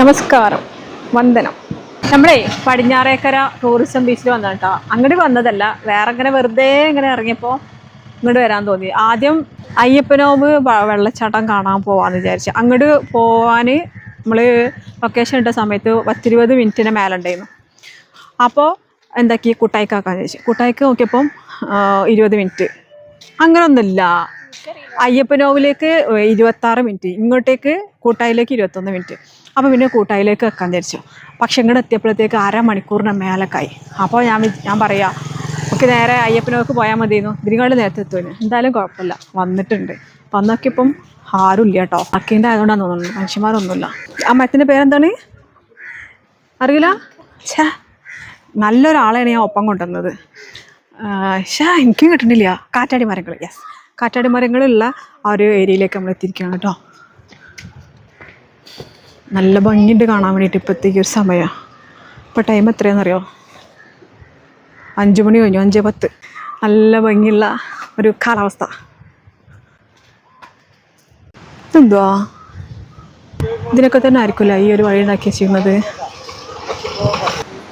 നമസ്കാരം. വന്ദനം. നമ്മളെ പടിഞ്ഞാറേക്കര ടൂറിസം ബീച്ചിൽ വന്ന കേട്ടോ. അങ്ങോട്ട് വന്നതല്ല വേറെ ഇങ്ങനെ വെറുതെ ഇങ്ങനെ ഇറങ്ങിയപ്പോൾ ഇങ്ങോട്ട് വരാൻ തോന്നി. ആദ്യം അയ്യപ്പനോവ് വെള്ളച്ചാട്ടം കാണാൻ പോവാന്ന് വിചാരിച്ചു. അങ്ങോട്ട് പോവാൻ നമ്മൾ ലൊക്കേഷൻ ഇട്ട സമയത്ത് പത്തിരുപത് മിനിറ്റിന് മേലെ ഉണ്ടായിരുന്നു അപ്പോൾ എന്താക്കി? കുട്ടായിക്കാക്കാന്ന് ചോദിച്ചു കുട്ടായിക്ക് നോക്കിയപ്പം ഇരുപത് മിനിറ്റ്. അങ്ങനൊന്നുമില്ല. അയ്യപ്പനോവിലേക്ക് ഇരുപത്താറ് മിനിറ്റ്. ഇങ്ങോട്ടേക്ക് കൂട്ടായിലേക്ക് ഇരുപത്തൊന്ന് മിനിറ്റ്. അപ്പോൾ പിന്നെ കൂട്ടായിലേക്ക് വെക്കാൻ വിചാരിച്ചു. പക്ഷെ ഇങ്ങോട്ട് എത്തിയപ്പോഴത്തേക്ക് അരമണിക്കൂറിന് മേലക്കായി. അപ്പോൾ ഞാൻ ഞാൻ പറയാം നമുക്ക് നേരെ അയ്യപ്പനോക്ക് പോയാൽ മതിയെന്നു. ഇതിനുകൊണ്ട് നേരത്തെ എത്തുമെന്ന് എന്തായാലും കുഴപ്പമില്ല. വന്നിട്ടുണ്ട്. വന്നൊക്കെ ആരുമില്ല കേട്ടോ അക്കീന്റെ ആയതുകൊണ്ടാണ് തോന്നുന്നത് മനുഷ്യന്മാരൊന്നുമില്ല. ആ മരത്തിന്റെ പേരെന്താണ്? അറിയില്ല? ഛേ നല്ലൊരാളെയാണ് ഞാൻ ഒപ്പം കൊണ്ടുവന്നത്. ഷാ എനിക്കും കിട്ടണില്ല കാറ്റാടി മരങ്ങൾ യെസ്. കാറ്റാടി മരങ്ങളുള്ള ആ ഒരു ഏരിയയിലേക്ക് നമ്മൾ എത്തിയിരിക്കുകയാണ് കേട്ടോ നല്ല ഭംഗിയുണ്ട് കാണാൻ വേണ്ടിയിട്ട് ഇപ്പോഴത്തേക്ക് ഒരു സമയമാണ് ഇപ്പോൾ ടൈം എത്രയാണെന്നറിയോ? അഞ്ച് മണി കഴിഞ്ഞു അഞ്ച് പത്ത്. നല്ല ഭംഗിയുള്ള ഒരു കാലാവസ്ഥ. എന്തുവാ ഇതിനൊക്കെ തന്നെ ആയിരിക്കില്ല ഈ ഒരു വഴി ഉണ്ടാക്കി വെച്ചിരുന്നത്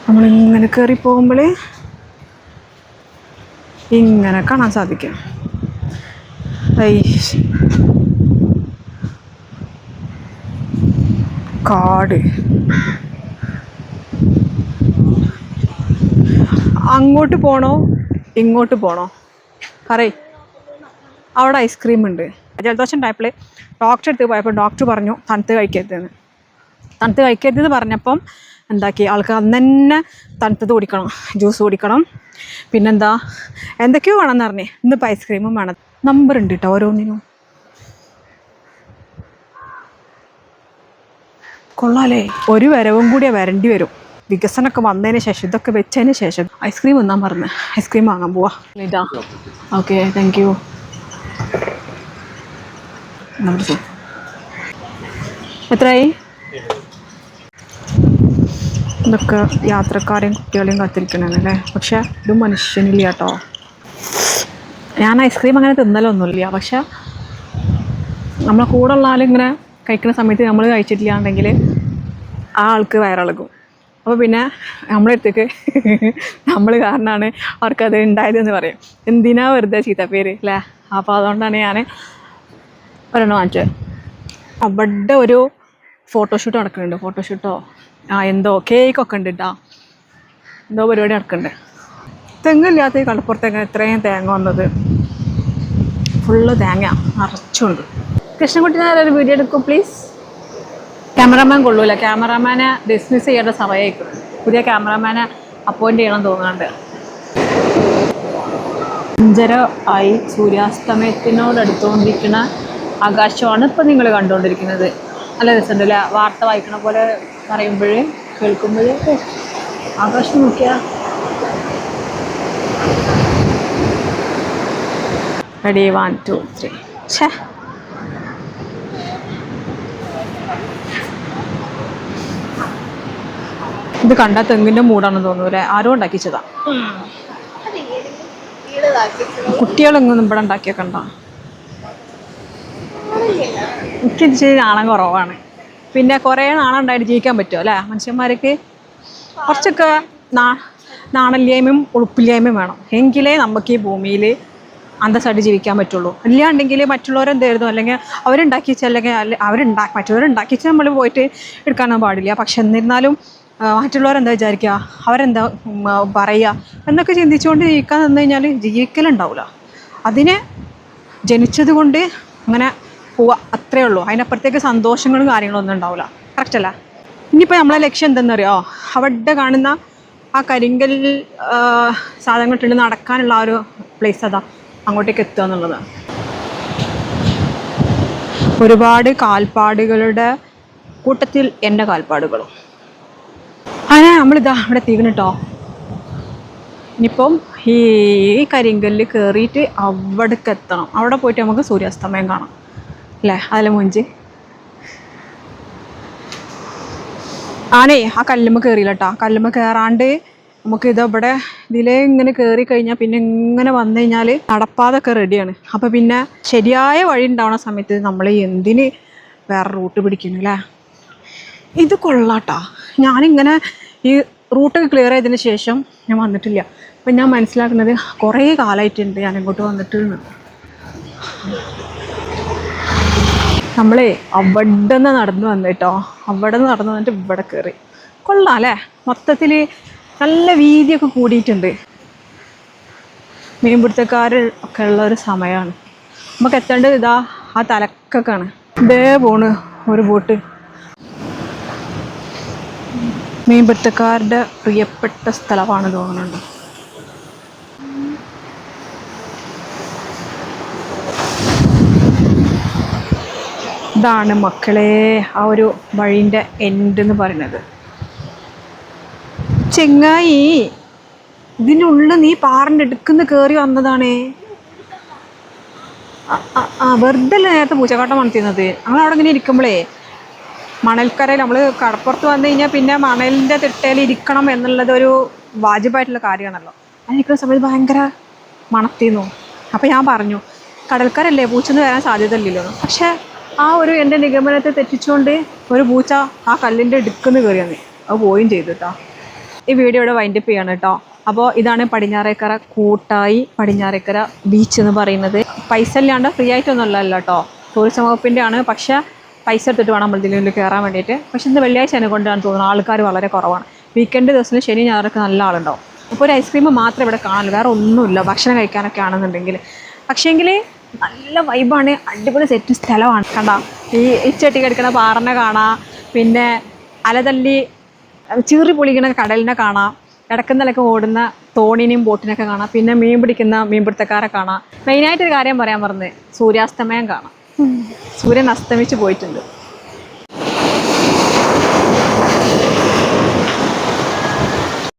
നമ്മളിങ്ങനെ കയറി പോകുമ്പോൾ ഇങ്ങനെ കാണാൻ സാധിക്കും. ഐ കാട്. അങ്ങോട്ട് പോണോ? ഇങ്ങോട്ട് പോണോ? പറയ്. അവിടെ ഐസ്ക്രീം ഉണ്ട്. ജലദോഷം ഉണ്ടായപ്പോൾ ഡോക്ടറെ അടുത്ത് പോയപ്പോൾ ഡോക്ടർ പറഞ്ഞു തണുത്ത് കഴിക്കരുതെന്ന്. തണുത്ത് കഴിക്കരുതെന്ന് പറഞ്ഞപ്പം എന്താക്കി? ആൾക്ക് അന്ന് തന്നെ തണുത്തത് കുടിക്കണം ജ്യൂസ് കുടിക്കണം. പിന്നെന്താ? എന്തൊക്കെയോ വേണമെന്ന് പറഞ്ഞേ. ഇന്നിപ്പോൾ ഐസ്ക്രീമും വേണം. നമ്പർ ഉണ്ട് കേട്ടോ ഓരോന്നിനും. കൊള്ളാലേ. ഒരു വരവും കൂടിയേ വരേണ്ടി വരും. വികസനമൊക്കെ വന്നതിന് ശേഷം ഇതൊക്കെ വെച്ചതിന് ശേഷം. ഐസ്ക്രീം ഒന്നാൻ മറന്ന് ഐസ്ക്രീം വാങ്ങാൻ പോവാ. ഓക്കെ താങ്ക് യു എത്രയായി? ഇതൊക്കെ യാത്രക്കാരെയും കുട്ടികളെയും കാത്തിരിക്കണല്ലേ? പക്ഷെ ഇത് മനുഷ്യനില്ല കേട്ടോ ഞാൻ ഐസ്ക്രീം അങ്ങനെ തിന്നലൊന്നുമില്ല. പക്ഷെ നമ്മളെ കൂടെ ഉള്ള ആളിങ്ങനെ കഴിക്കുന്ന സമയത്ത് നമ്മൾ കഴിച്ചിട്ടില്ലാണ്ടെങ്കിൽ ആ ആൾക്ക് വയറിളകും. അപ്പോൾ പിന്നെ നമ്മളെ അടുത്തേക്ക് നമ്മൾ കാരണമാണ് അവർക്കത് ഉണ്ടായതെന്ന് പറയും. എന്തിനാ വെറുതെ ചീത്ത പേര് അല്ലേ? അപ്പോൾ അതുകൊണ്ടാണ് ഞാൻ ഒരെണ്ണം വാങ്ങിച്ചത്. അവിടെ ഒരു ഫോട്ടോഷൂട്ട് നടക്കുന്നുണ്ട്. ഫോട്ടോഷൂട്ടോ ആ എന്തോ കേക്കൊക്കെ ഉണ്ട് കേട്ടോ എന്തോ പരിപാടി നടക്കുന്നുണ്ട്. തെങ്ങില്ലാത്ത ഈ കടപ്പുറത്തേക്ക് ഇത്രയും തേങ്ങ വന്നത്? ഫുള്ള് തേങ്ങ നിറച്ചുണ്ട് കൃഷ്ണൻകുട്ടി നായർ ഒരു വീഡിയോ എടുക്കും പ്ലീസ് ക്യാമറാമാൻ കൊള്ളൂല. ക്യാമറാമാനെ ഡിസ്മിസ് ചെയ്യേണ്ട സമയമായിരിക്കും പുതിയ ക്യാമറാമാനെ അപ്പോയിന്റ് ചെയ്യണം തോന്നുന്നുണ്ട്. അഞ്ചര ആയി സൂര്യാസ്തമയത്തിനോട് അടുത്തുകൊണ്ടിരിക്കുന്ന ആകാശമാണ് ഇപ്പം നിങ്ങൾ കണ്ടുകൊണ്ടിരിക്കുന്നത്. നല്ല രസമുണ്ട് അല്ലേ? വാർത്ത വായിക്കണ പോലെ പറയുമ്പോഴേ കേൾക്കുമ്പോഴേ. ആകാശം നോക്കിയാ. റെഡി വൺ ടു ത്രീ ഛേ. ഇത് കണ്ട തെങ്ങിന്റെ മൂടാണെന്ന് തോന്നുന്നു അല്ലേ? ആരോ ഉണ്ടാക്കിച്ചതാ. കുട്ടികളെങ്ങും ഇവിടെ ഉണ്ടോ? എനിക്ക് നാണം കുറവാണ്. പിന്നെ കുറേ നാണം ഉണ്ടായിട്ട് ജീവിക്കാൻ പറ്റുമോ അല്ലേ മനുഷ്യന്മാർക്ക്? കുറച്ചൊക്കെ നാ നാണല്ലായ്മയും ഉളുപ്പില്ലായ്മയും വേണം. എങ്കിലേ നമുക്ക് ഈ ഭൂമിയിൽ അന്തസ്സായിട്ട് ജീവിക്കാൻ പറ്റുള്ളൂ. ഇല്ലാണ്ടെങ്കിൽ മറ്റുള്ളവരെന്തായിരുന്നു അല്ലെങ്കിൽ അവരുണ്ടാക്കിച്ച അല്ലെങ്കിൽ അല്ല- അവരുണ്ടാ മറ്റുള്ളവരുണ്ടാക്കിച്ച് നമ്മൾ പോയിട്ട് എടുക്കാനൊന്നും പാടില്ല. പക്ഷെ എന്നിരുന്നാലും മറ്റുള്ളവരെന്താ വിചാരിക്കുക? അവരെന്താ പറയുക? എന്നൊക്കെ ചിന്തിച്ചുകൊണ്ട് ജീവിക്കാൻ നിന്ന് കഴിഞ്ഞാൽ ജീവിക്കലുണ്ടാവില്ല അതിനെ ജനിച്ചത് കൊണ്ട് അങ്ങനെ പോവുക അത്രേ ഉള്ളൂ. അതിനപ്പുറത്തേക്ക് സന്തോഷങ്ങളും കാര്യങ്ങളൊന്നും ഉണ്ടാവില്ല കറക്റ്റ് അല്ല? ഇനിയിപ്പോൾ നമ്മളെ ലക്ഷ്യം എന്തെന്നറിയോ അവിടെ കാണുന്ന ആ കരിങ്കൽ സാധനങ്ങൾ സാധനങ്ങളിട്ടുണ്ട് നടക്കാനുള്ള ആ ഒരു പ്ലേസ് അതാ അങ്ങോട്ടേക്ക് എത്തുക എന്നുള്ളത്. ഒരുപാട് കാൽപ്പാടുകളുടെ കൂട്ടത്തിൽ എന്റെ കാൽപ്പാടുകളും. അങ്ങനെ നമ്മളിതാ അവിടെ എത്തിക്കണം കേട്ടോ ഇനിയിപ്പം ഈ കരിങ്കല്ല് കയറിയിട്ട് അവിടേക്ക് എത്തണം. അവിടെ പോയിട്ട് നമുക്ക് സൂര്യാസ്തമയം കാണാം. അല്ലേ? അതിലെ മുഞ്ച്? ആണേ ആ കല്ലുമ്മ കയറിയില്ല കേട്ടോ കല്ലുമ്മ കയറാണ്ട് നമുക്ക് ഇതവിടെ ഇതിലെ ഇങ്ങനെ കയറി കഴിഞ്ഞാൽ പിന്നെ ഇങ്ങനെ വന്നു കഴിഞ്ഞാൽ നടപ്പാതൊക്കെ റെഡിയാണ് അപ്പോൾ പിന്നെ ശരിയായ വഴി ഉണ്ടാവുന്ന സമയത്ത് നമ്മൾ എന്തിന് വേറെ റൂട്ട് പിടിക്കുന്നു അല്ലേ ഇത് കൊള്ളാട്ടാ ഞാനിങ്ങനെ ഈ റൂട്ടൊക്കെ ക്ലിയർ ചെയ്തതിന് ശേഷം ഞാൻ വന്നിട്ടില്ല. അപ്പം ഞാൻ മനസ്സിലാക്കുന്നത് കുറേ കാലമായിട്ടുണ്ട് ഞാൻ ഇങ്ങോട്ട് വന്നിട്ട്. നമ്മളേ അവിടെ നിന്ന് നടന്നു കേട്ടോ അവിടെ നിന്ന് നടന്നു വന്നിട്ട് ഇവിടെ കയറി കൊള്ളാം അല്ലേ? മൊത്തത്തിൽ നല്ല വീതിയൊക്കെ കൂടിയിട്ടുണ്ട്. മീൻപിടുത്തക്കാർ ഒക്കെ ഉള്ള ഒരു സമയമാണ് നമുക്ക് എത്തേണ്ടത് ഇതാ ആ തലക്കൊക്കെയാണ്. ഇതേ പോണ് ഒരു ബോട്ട്. മീൻപിടുത്തക്കാരുടെ പ്രിയപ്പെട്ട സ്ഥലമാണ് തോന്നുന്നുണ്ട്. ഇതാണ് മക്കളെ ആ ഒരു വഴീന്റെ എൻഡ് എന്ന് പറയുന്നത്. ചെങ്ങായി ഇതിനുള്ളിൽ നീ പാറിന്റെ എടുക്കുന്ന കയറി വന്നതാണേ. ആ- വെറുതെ നേരത്തെ പൂച്ചക്കാട്ടം മണത്തിരുന്നത് ഞങ്ങൾ അവിടെ ഇങ്ങനെ ഇരിക്കുമ്പോഴേ മണൽക്കരയിൽ നമ്മൾ കടപ്പുറത്ത് വന്നു കഴിഞ്ഞാൽ പിന്നെ മണലിന്റെ തിട്ടയിൽ ഇരിക്കണം എന്നുള്ളത് ഒരു വാജിബായിട്ടുള്ള കാര്യമാണല്ലോ. അത് ഇരിക്കുന്ന സമയത്ത് ഭയങ്കര മണത്തിന്നു. അപ്പോൾ ഞാൻ പറഞ്ഞു കടൽക്കരല്ലേ പൂച്ചെന്ന് വരാൻ സാധ്യതയില്ലല്ലോ. പക്ഷേ ആ ഒരു എന്റെ നിഗമനത്തെ തെറ്റിച്ചുകൊണ്ട് ഒരു പൂച്ച ആ കല്ലിന്റെ ഇടുക്കുന്ന് കയറി വന്നേ. അത് പോവുകയും ചെയ്തു കേട്ടോ ഈ വീഡിയോ ഇവിടെ വൈൻഡപ്പ് ചെയ്യാണ് കേട്ടോ അപ്പോൾ ഇതാണ് പടിഞ്ഞാറേക്കര കൂട്ടായി പടിഞ്ഞാറേക്കര ബീച്ച് എന്ന് പറയുന്നത്. പൈസ ഇല്ലാണ്ട് ഫ്രീ ആയിട്ടൊന്നും അല്ലല്ലോ കേട്ടോ ടൂറിസം വകുപ്പിന്റെ ആണ് പക്ഷേ പൈസ എടുത്തിട്ട് വേണം ഇതിനുള്ളിൽ കയറാൻ വേണ്ടിയിട്ട്. പക്ഷേ ഇന്ന് വെള്ളിയാഴ്ച എന്നെ കൊണ്ടാണ് തോന്നുന്നത് ആൾക്കാർ വളരെ കുറവാണ്. വീക്കെൻഡ് ദിവസം ശനി ഞായറൊക്കെ നല്ല ആളുണ്ടാവും. അപ്പോൾ ഒരു ഐസ്ക്രീം മാത്രമേ ഇവിടെ കാണുള്ളൂ വേറെ ഒന്നുമില്ല. ഭക്ഷണം കഴിക്കാനൊക്കെ ആണെന്നുണ്ടെങ്കിൽ. പക്ഷേങ്കിൽ നല്ല വൈബാണ് അടിപൊളി സെറ്റ് സ്ഥലമാണ്. കണ്ട? ഈ ഇച്ചട്ടി കിടക്കുന്ന പാറനെ കാണാം. പിന്നെ അലതല്ലി ചീറി പൊളിക്കുന്ന കടലിനെ കാണാം. ഇടക്കുന്നിലൊക്കെ ഓടുന്ന തോണിനെയും ബോട്ടിനൊക്കെ കാണാം. പിന്നെ മീൻ പിടിക്കുന്ന മീൻപിടുത്തക്കാരെ കാണാം. മെയിനായിട്ടൊരു കാര്യം പറയാൻ പറഞ്ഞത് സൂര്യാസ്തമയം കാണാം. സൂര്യൻ അസ്തമിച്ച് പോയിട്ടുണ്ട്.